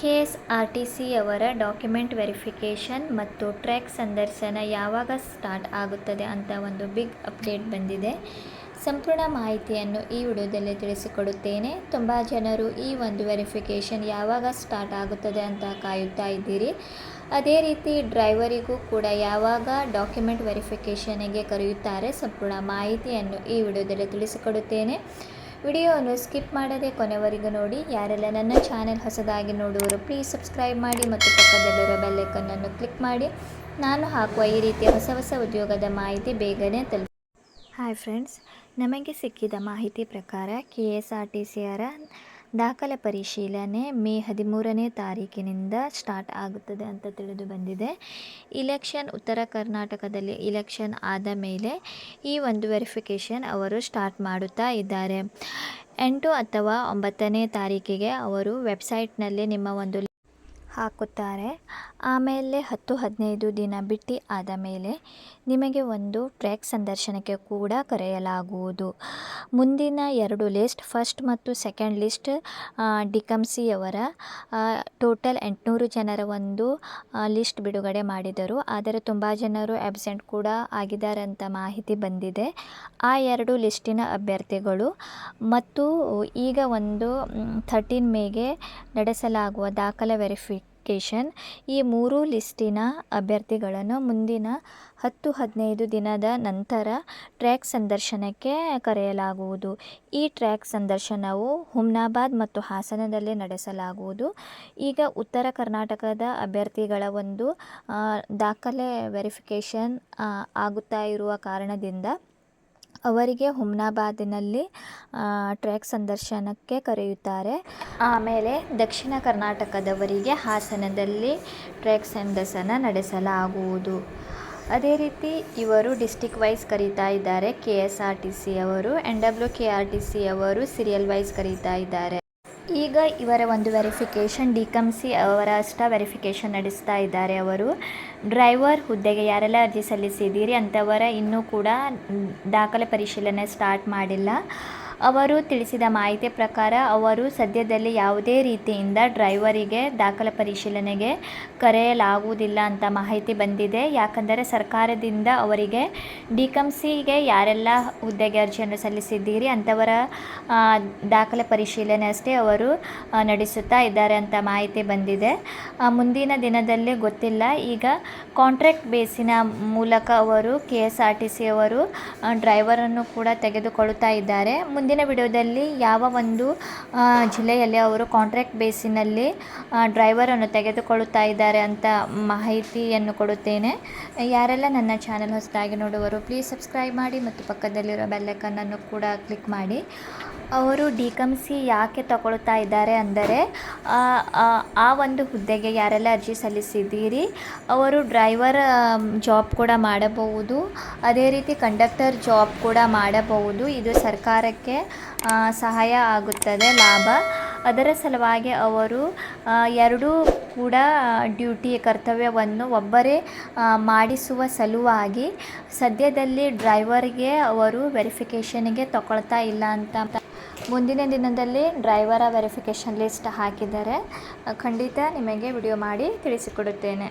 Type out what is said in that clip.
K S R T ಸಿಯವರ document verification ಮತ್ತು track ಸಂದರ್ಶನ ಯಾವಾಗ ಸ್ಟಾರ್ಟ್ ಆಗುತ್ತದೆ ಅಂತ ಒಂದು ಬಿಗ್ ಅಪ್ಡೇಟ್ ಬಂದಿದೆ. ಸಂಪೂರ್ಣ ಮಾಹಿತಿಯನ್ನು ಈ ವಿಡಿಯೋದಲ್ಲಿ ತಿಳಿಸಿಕೊಡುತ್ತೇನೆ. ತುಂಬ ಜನರು ಈ ಒಂದು ವೆರಿಫಿಕೇಷನ್ ಯಾವಾಗ ಸ್ಟಾರ್ಟ್ ಆಗುತ್ತದೆ ಅಂತ ಕಾಯುತ್ತಾ ಇದ್ದೀರಿ. ಅದೇ ರೀತಿ ಡ್ರೈವರಿಗೂ ಕೂಡ ಯಾವಾಗ ಡಾಕ್ಯುಮೆಂಟ್ ವೆರಿಫಿಕೇಷನಿಗೆ ಕರೆಯುತ್ತಾರೆ ಸಂಪೂರ್ಣ ಮಾಹಿತಿಯನ್ನು ಈ ವಿಡಿಯೋದಲ್ಲಿ ತಿಳಿಸಿಕೊಡುತ್ತೇನೆ. ವಿಡಿಯೋವನ್ನು ಸ್ಕಿಪ್ ಮಾಡದೆ ಕೊನೆವರೆಗೂ ನೋಡಿ. ಯಾರೆಲ್ಲ ನನ್ನ ಚಾನೆಲ್ ಹೊಸದಾಗಿ ನೋಡುವರು ಪ್ಲೀಸ್ ಸಬ್ಸ್ಕ್ರೈಬ್ ಮಾಡಿ ಮತ್ತು ಪಕ್ಕದಲ್ಲಿರೋ ಬೆಲ್ಲೈಕನ್ನನ್ನು ಕ್ಲಿಕ್ ಮಾಡಿ. ನಾನು ಹಾಕುವ ಈ ರೀತಿಯ ಹೊಸ ಹೊಸ ಉದ್ಯೋಗದ ಮಾಹಿತಿ ಬೇಗನೆ ತಲುಪ ಹಾಯ್ ಫ್ರೆಂಡ್ಸ್ ನಮಗೆ ಸಿಕ್ಕಿದ ಮಾಹಿತಿ ಪ್ರಕಾರ ಕೆ ಎಸ್ ಆರ್ ಟಿ ಸಿಯರ ದಾಖಲೆ ಪರಿಶೀಲನೆ ಮೇ ಹದಿಮೂರನೇ ತಾರೀಕಿನಿಂದ ಸ್ಟಾರ್ಟ್ ಆಗುತ್ತದೆ ಅಂತ ತಿಳಿದು ಬಂದಿದೆ. ಇಲೆಕ್ಷನ್, ಉತ್ತರ ಕರ್ನಾಟಕದಲ್ಲಿ ಇಲೆಕ್ಷನ್ ಆದ ಮೇಲೆ ಈ ಒಂದು ವೆರಿಫಿಕೇಷನ್ ಅವರು ಸ್ಟಾರ್ಟ್ ಮಾಡುತ್ತಾ ಇದ್ದಾರೆ. ಎಂಟು ಅಥವಾ ಒಂಬತ್ತನೇ ತಾರೀಕಿಗೆ ಅವರು ವೆಬ್ಸೈಟ್ನಲ್ಲಿ ನಿಮ್ಮ ಒಂದು ಹಾಕುತ್ತಾರೆ. ಆಮೇಲೆ ಹತ್ತು ಹದಿನೈದು ದಿನ ಬಿಟ್ಟು ಆದ ಮೇಲೆ ನಿಮಗೆ ಒಂದು ಟ್ರ್ಯಾಕ್ ಸಂದರ್ಶನಕ್ಕೆ ಕೂಡ ಕರೆಯಲಾಗುವುದು. ಮುಂದಿನ ಎರಡು ಲಿಸ್ಟ್, ಫಸ್ಟ್ ಮತ್ತು ಸೆಕೆಂಡ್ ಲಿಸ್ಟ್ ಡಿಕಮ್ಸಿಯವರ ಟೋಟಲ್ ಎಂಟುನೂರು ಜನರ ಒಂದು ಲಿಸ್ಟ್ ಬಿಡುಗಡೆ ಮಾಡಿದರು. ಆದರೆ ತುಂಬ ಜನರು ಆಬ್ಸೆಂಟ್ ಕೂಡ ಆಗಿದ್ದಾರೆ ಅಂತ ಮಾಹಿತಿ ಬಂದಿದೆ. ಆ ಎರಡು ಲಿಸ್ಟಿನ ಅಭ್ಯರ್ಥಿಗಳು ಮತ್ತು ಈಗ ಒಂದು ಥರ್ಟೀನ್ ಮೇಗೆ ನಡೆಸಲಾಗುವ ದಾಖಲೆ ವೆರಿಫಿಕೇಷನ್ ಈ ಮೂರು ಲಿಸ್ಟಿನ ಅಭ್ಯರ್ಥಿಗಳನ್ನು ಮುಂದಿನ ಹತ್ತು ಹದಿನೈದು ದಿನದ ನಂತರ ಟ್ರ್ಯಾಕ್ ಸಂದರ್ಶನಕ್ಕೆ ಕರೆಯಲಾಗುವುದು. ಈ ಟ್ರ್ಯಾಕ್ ಸಂದರ್ಶನವು ಹುಮ್ನಾಬಾದ್ ಮತ್ತು ಹಾಸನದಲ್ಲಿ ನಡೆಸಲಾಗುವುದು. ಈಗ ಉತ್ತರ ಕರ್ನಾಟಕದ ಅಭ್ಯರ್ಥಿಗಳ ಒಂದು ದಾಖಲೆ ವೆರಿಫಿಕೇಷನ್ ಆಗುತ್ತಾ ಇರುವ ಕಾರಣದಿಂದ ಅವರಿಗೆ ಹುಮ್ನಾಬಾದಿನಲ್ಲಿ ಟ್ರ್ಯಾಕ್ ಸಂದರ್ಶನಕ್ಕೆ ಕರೆಯುತ್ತಾರೆ. ಆಮೇಲೆ ದಕ್ಷಿಣ ಕರ್ನಾಟಕದವರಿಗೆ ಹಾಸನದಲ್ಲಿ ಟ್ರ್ಯಾಕ್ ಸಂದರ್ಶನ ನಡೆಸಲಾಗುವುದು. ಅದೇ ರೀತಿ ಇವರು ಡಿಸ್ಟಿಕ್ ವೈಸ್ ಕರೀತಾ ಇದ್ದಾರೆ. K S R T C ಅವರು, N W K R T C ಅವರು ಸೀರಿಯಲ್ ವೈಸ್ ಕರೀತಾ ಇದ್ದಾರೆ. ಈಗ ಇವರ ಒಂದು ವೆರಿಫಿಕೇಷನ್, ಡಿ ಕಮ್ ಸಿ ಅವರ ಅಷ್ಟ ವೆರಿಫಿಕೇಷನ್ ನಡೆಸ್ತಾ ಇದ್ದಾರೆ ಅವರು. ಡ್ರೈವರ್ ಹುದ್ದೆಗೆ ಯಾರೆಲ್ಲ ಅರ್ಜಿ ಸಲ್ಲಿಸಿದ್ದೀರಿ ಅಂಥವರ ಇನ್ನೂ ಕೂಡ ದಾಖಲೆ ಪರಿಶೀಲನೆ ಸ್ಟಾರ್ಟ್ ಮಾಡಿಲ್ಲ. ಅವರು ತಿಳಿಸಿದ ಮಾಹಿತಿ ಪ್ರಕಾರ ಅವರು ಸದ್ಯದಲ್ಲಿ ಯಾವುದೇ ರೀತಿಯಿಂದ ಡ್ರೈವರಿಗೆ ದಾಖಲೆ ಪರಿಶೀಲನೆಗೆ ಕರೆಯಲಾಗುವುದಿಲ್ಲ ಅಂತ ಮಾಹಿತಿ ಬಂದಿದೆ. ಯಾಕಂದರೆ ಸರ್ಕಾರದಿಂದ ಅವರಿಗೆ ಡಿ ಸಿಗೆ ಯಾರೆಲ್ಲ ಹುದ್ದೆಗೆ ಅರ್ಜಿಯನ್ನು ಸಲ್ಲಿಸಿದ್ದೀರಿ ಅಂಥವರ ದಾಖಲೆ ಪರಿಶೀಲನೆ ಅಷ್ಟೇ ಅವರು ನಡೆಸುತ್ತಾ ಇದ್ದಾರೆ ಅಂತ ಮಾಹಿತಿ ಬಂದಿದೆ. ಮುಂದಿನ ದಿನದಲ್ಲಿ ಗೊತ್ತಿಲ್ಲ. ಈಗ ಕಾಂಟ್ರಾಕ್ಟ್ ಬೇಸಿನ ಮೂಲಕ ಅವರು K S R T C ಡ್ರೈವರನ್ನು ಕೂಡ ತೆಗೆದುಕೊಳ್ಳುತ್ತಾ ಇದ್ದಾರೆ. ಮುಂದಿನ ವಿಡಿಯೋದಲ್ಲಿ ಯಾವ ಒಂದು ಜಿಲ್ಲೆಯಲ್ಲಿ ಅವರು ಕಾಂಟ್ರಾಕ್ಟ್ ಬೇಸಿನಲ್ಲಿ ಡ್ರೈವರನ್ನು ತೆಗೆದುಕೊಳ್ಳುತ್ತಾ ಇದ್ದಾರೆ ಅಂತ ಮಾಹಿತಿಯನ್ನು ಕೊಡುತ್ತೇನೆ. ಯಾರೆಲ್ಲ ನನ್ನ ಚಾನಲ್ ಹೊಸದಾಗಿ ನೋಡುವರು ಪ್ಲೀಸ್ ಸಬ್ಸ್ಕ್ರೈಬ್ ಮಾಡಿ ಮತ್ತು ಪಕ್ಕದಲ್ಲಿರೋ ಬೆಲ್ಲೈಕನ್ನನ್ನು ಕೂಡ ಕ್ಲಿಕ್ ಮಾಡಿ. ಅವರು ಡಿ ಕಮ್ ಸಿ ಯಾಕೆ ತಗೊಳ್ತಾ ಇದ್ದಾರೆ ಅಂದರೆ, ಆ ಒಂದು ಹುದ್ದೆಗೆ ಯಾರೆಲ್ಲ ಅರ್ಜಿ ಸಲ್ಲಿಸಿದ್ದೀರಿ, ಅವರು ಡ್ರೈವರ್ ಜಾಬ್ ಕೂಡ ಮಾಡಬಹುದು, ಅದೇ ರೀತಿ ಕಂಡಕ್ಟರ್ ಜಾಬ್ ಕೂಡ ಮಾಡಬಹುದು, ಇದು ಸರ್ಕಾರಕ್ಕೆ ಸಹಾಯ ಆಗುತ್ತದೆ, ಲಾಭ. ಅದರ ಸಲುವಾಗಿ ಅವರು ಎರಡೂ ಕೂಡ ಡ್ಯೂಟಿ ಕರ್ತವ್ಯವನ್ನು ಒಬ್ಬರೇ ಮಾಡಿಸುವ ಸಲುವಾಗಿ ಸದ್ಯದಲ್ಲಿ ಡ್ರೈವರ್ಗೆ ಅವರು ವೆರಿಫಿಕೇಷನ್ಗೆ ತಗೊಳ್ತಾ ಇಲ್ಲ ಅಂತ ಮುಂದಿನ ದಿನದಲ್ಲಿ ಡ್ರೈವರ ವೆರಿಫಿಕೇಷನ್ ಲಿಸ್ಟ್ ಹಾಕಿದರೆ ಖಂಡಿತ ನಿಮಗೆ ವಿಡಿಯೋ ಮಾಡಿ ತಿಳಿಸಿಕೊಡುತ್ತೇನೆ.